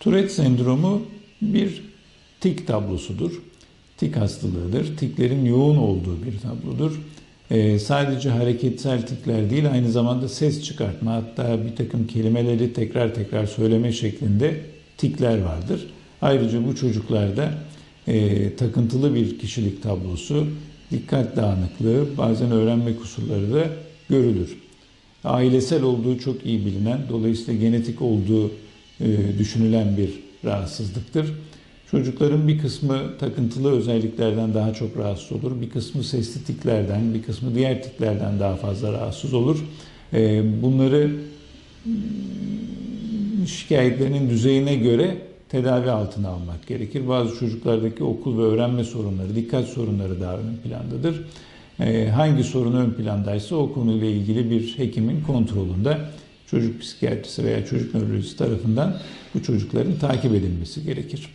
Tourette sendromu bir tik tablosudur. Tik hastalığıdır. Tiklerin yoğun olduğu bir tablodur. Ee, sadece hareketsel tikler değil aynı zamanda ses çıkartma hatta bir takım kelimeleri tekrar tekrar söyleme şeklinde tikler vardır. Ayrıca bu çocuklarda e, takıntılı bir kişilik tablosu, dikkat dağınıklığı, bazen öğrenme kusurları da görülür. Ailesel olduğu çok iyi bilinen, dolayısıyla genetik olduğu düşünülen bir rahatsızlıktır. Çocukların bir kısmı takıntılı özelliklerden daha çok rahatsız olur. Bir kısmı sesli tiklerden, bir kısmı diğer tiklerden daha fazla rahatsız olur. E, bunları şikayetlerinin düzeyine göre tedavi altına almak gerekir. Bazı çocuklardaki okul ve öğrenme sorunları, dikkat sorunları daha ön plandadır. Ee, hangi sorun ön plandaysa o konuyla ilgili bir hekimin kontrolünde çocuk psikiyatrisi veya çocuk nörolojisi tarafından bu çocukların takip edilmesi gerekir.